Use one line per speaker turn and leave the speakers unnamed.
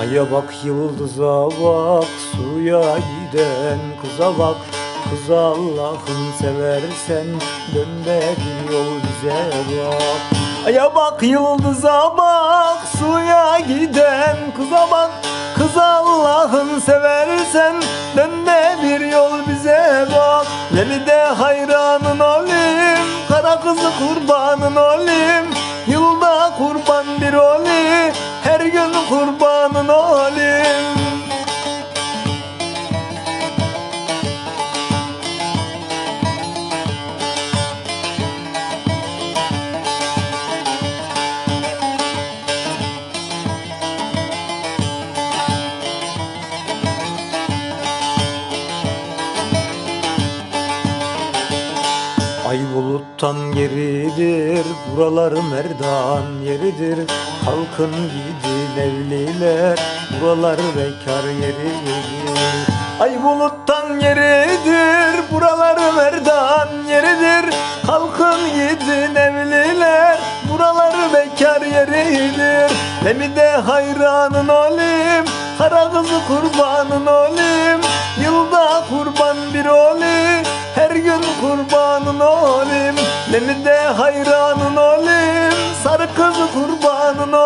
Aya bak yıldıza bak suya giden kıza bak. Kız Allah'ın seversen dön yol bize bak. Aya bak yıldıza bak suya giden kıza bak. Kız Allah'ın seversen dön bir yol bize bak. Beni de hayranın olayım Kara kızı kurbanın olayım Her gün kurbanın olayım Ay buluttan geridir, buralar merdan yeridir. Halkın gidin evliler, buralar bekar yeridir. Ay buluttan geridir, buralar merdan yeridir. Halkın gidin evliler, buralar bekar yeridir. Beni de hayranın olayım, kara kızı kurbanın olayım Beni de hayranın olayım Sarı kızı kurbanın olayım